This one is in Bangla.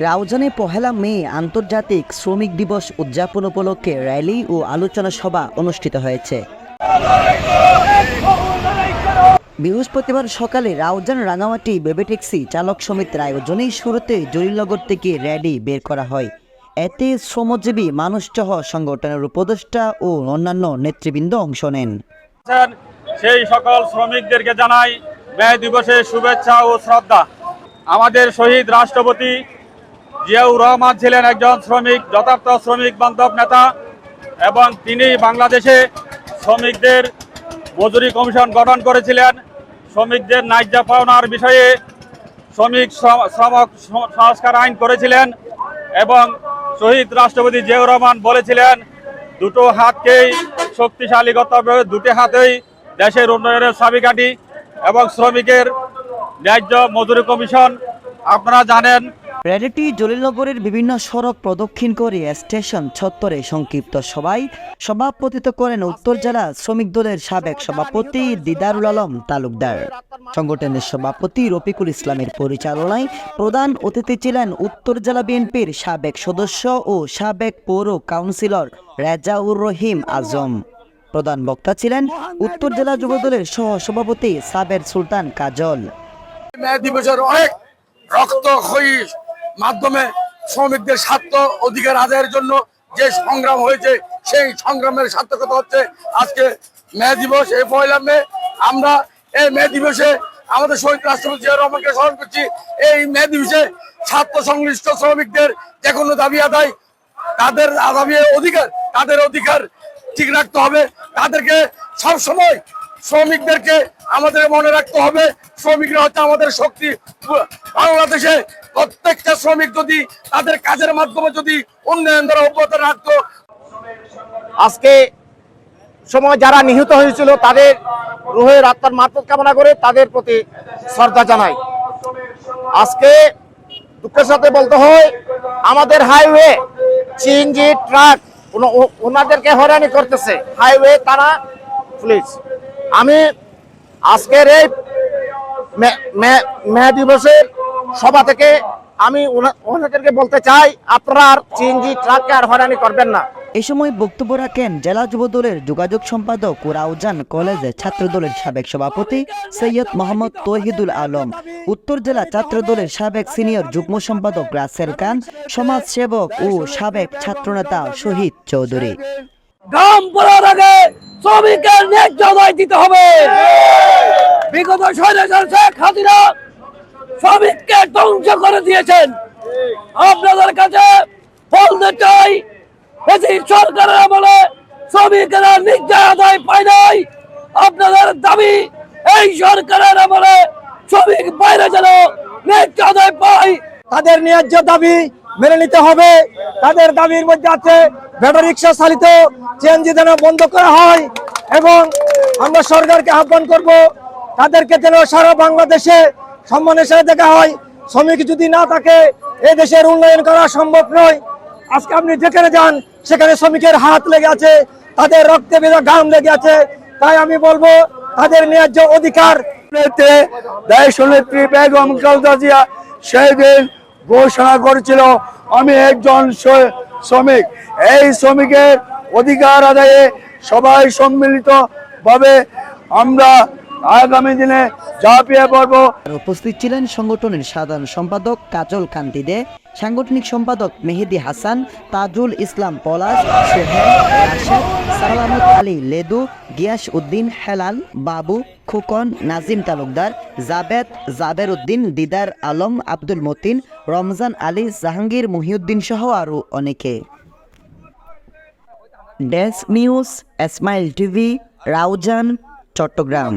রাউজানে পহেলা মে আন্তর্জাতিক শ্রমিক দিবস উদযাপন উপলক্ষে র্যালি ও আলোচনা সভা অনুষ্ঠিত হয়েছে। বৃহস্পতিবার সকালে রাউজান রাঙামাটি ট্যাক্সি চালক সমিতির আয়োজনে শুরুতে জলিলনগর থেকে র্যালি বের করা হয়। এতে শ্রমজীবী মানুষসহ সংগঠনের উপদেষ্টা ও অন্যান্য নেতৃবৃন্দ অংশ নেন। আছেন, সেই সকল শ্রমিকদেরকে জানাই ব্যয় দিবসের শুভেচ্ছা ও শ্রদ্ধা। আমাদের শহীদ রাষ্ট্রপতি জিয়াউর রহমান ছিলেন একজন শ্রমিক, যথার্থ শ্রমিক বান্ধব নেতা এবং তিনি বাংলাদেশে শ্রমিকদের মজুরি কমিশন গঠন করেছিলেন। শ্রমিকদের ন্যায্য পাওনার বিষয়ে শ্রমিক শ্রম- শ্রম সংস্কার আইন করেছিলেন এবং শহীদ রাষ্ট্রপতি জিয়াউর রহমান বলেছিলেন দুটো হাতকেই শক্তিশালী করতে হবে। দুটি হাতেই দেশের উন্নয়নের চাবিকাঠি এবং শ্রমিকের ন্যায্য মজুরি কমিশন। আপনারা জানেন র্যালিটি জলিলনগরের বিভিন্ন সড়ক প্রদক্ষিণ করে স্টেশন চত্বরে সংক্ষিপ্ত সভায় সভাপতিত্ব করেন উত্তর জেলা শ্রমিক দলের সাবেক সভাপতি দিদারুল আলম তালুকদার। সংগঠনের সভাপতি রফিকুল ইসলামের পরিচালনায় প্রধান অতিথি ছিলেন উত্তর জেলা বিএনপির সাবেক সদস্য ও সাবেক পৌর কাউন্সিলর রেজাউর রহিম আজম। প্রধান বক্তা ছিলেন উত্তর জেলা যুবদলের সহ সভাপতি সাবের সুলতান কাজল। মাধ্যমে শ্রমিকদের স্বার্থ অধিকার আদায়ের জন্য যে সংগ্রাম হয়েছে, সেই সংগ্রামের সার্থকতা হচ্ছে আজকে মে দিবস, এই পয়লা মে। আমরা এই মে দিবসে আমাদের শহীদ রাষ্ট্রপতি জিয়া রহমানকে স্মরণ করছি, এই মে দিবসে ছাত্র সংশ্লিষ্ট শ্রমিকদের যে কোনো দাবি আদায়, তাদের দাবি অধিকার, তাদের অধিকার ঠিক রাখতে হবে। তাদেরকে সব সময় শ্রমিকদেরকে আমাদের মনে রাখতে হবে, শ্রমিকরা হচ্ছে আমাদের শক্তি। বাংলাদেশে প্রত্যেকটা শ্রমিক যদি তাদের কাজের মাধ্যমে যদি উন্নয়ন দ্বারা অব্যাহত রাখত। আজকে সময় যারা নিহত হয়েছিল, তাদের রুহের আত্মার মারফত কামনা করে তাদের প্রতি শ্রদ্ধা জানাই। আজকে দুঃখের সাথে বলতে হয়, আমাদের হাইওয়ে সিএনজি ট্রাক ওনা- ওনাদেরকে হয়রানি করতেছে। হাইওয়ে, তারা পুলিশ। আমি আজকের এই মে- দিবসের সভা থেকে আমি ওনাদেরকে বলতে চাই আপনারা আর সিএনজি ট্রাককে আর হয়রানি করবেন না। এ সময় বক্তব্য রাখেন জেলা যুবদলের যোগাযোগ সম্পাদক ও রাউজান কলেজে ছাত্রদলের সাবেক সভাপতি সৈয়দ মোহাম্মদ তহিদুল আলম উত্তর জেলা ছাত্রদলের সাবেক সিনিয়র যুগ্ম সম্পাদক রাসেল খান সমাজসেবক ও সাবেক ছাত্রনেতা শহীদ চৌধুরী। পড়ার আগে শ্রমিকের ন্যায্য দিতে হবে। বিগত হাসিনা শ্রমিককে ধ্বংস করে দিয়েছেন। আপনাদের কাছে বলতে চাই সরকারের আমলে শ্রমিকেরা ন্যায্য আদায় পায় নাই। আপনাদের দাবি, এই সরকারের আমলে শ্রমিক বাইরে যেন ন্যায্য আদায় পায়। তাদের ন্যায্য দাবি মেনে নিতে হবে। তাদের দাবির মধ্যে আছে ব্যাটারি রিক্সা চালিত সিএনজি যেন বন্ধ করা হয় এবং আমরা সরকারকে আহ্বান করব তাদেরকে যেন সারা বাংলাদেশে সম্মানের সাথে দেখা হয়। শ্রমিক যদি না থাকে, এ দেশের উন্নয়ন করা সম্ভব নয়। আজকে আপনি যেখানে যান, সেখানে শ্রমিকের হাত লেগে আছে, তাদের রক্তে বেঁধা গাম লেগে আছে। তাই আমি বলব, তাদের ন্যায্য অধিকার। নেত্রী বেগম সেই ঘোষণা করেছিল, আমি একজন শ্রমিক। এই শ্রমিকের অধিকার আদায়ে সবাই সম্মিলিত ভাবে আমরা আগামী দিনে ঝাঁপিয়ে পড়ব। উপস্থিত ছিলেন সংগঠনের সাধারণ সম্পাদক কাজল কান্তি দে সাংগঠনিক সম্পাদক মেহেদি হাসান, তাজুল ইসলাম পলাশ, সোহেল রাশেদ, সালামত আলী লেদু, গিয়াস উদ্দিন হেলাল, বাবু খুকন, নাজিম তালুকদার, জাবেদ জাবের উদ্দিন, দিদার আলম, আব্দুল মতিন, রমজান আলী, জাহাঙ্গীর মহিউদ্দিন সহ আরও অনেকে। Desk news, Ismail TV, Raozan, Chattogram.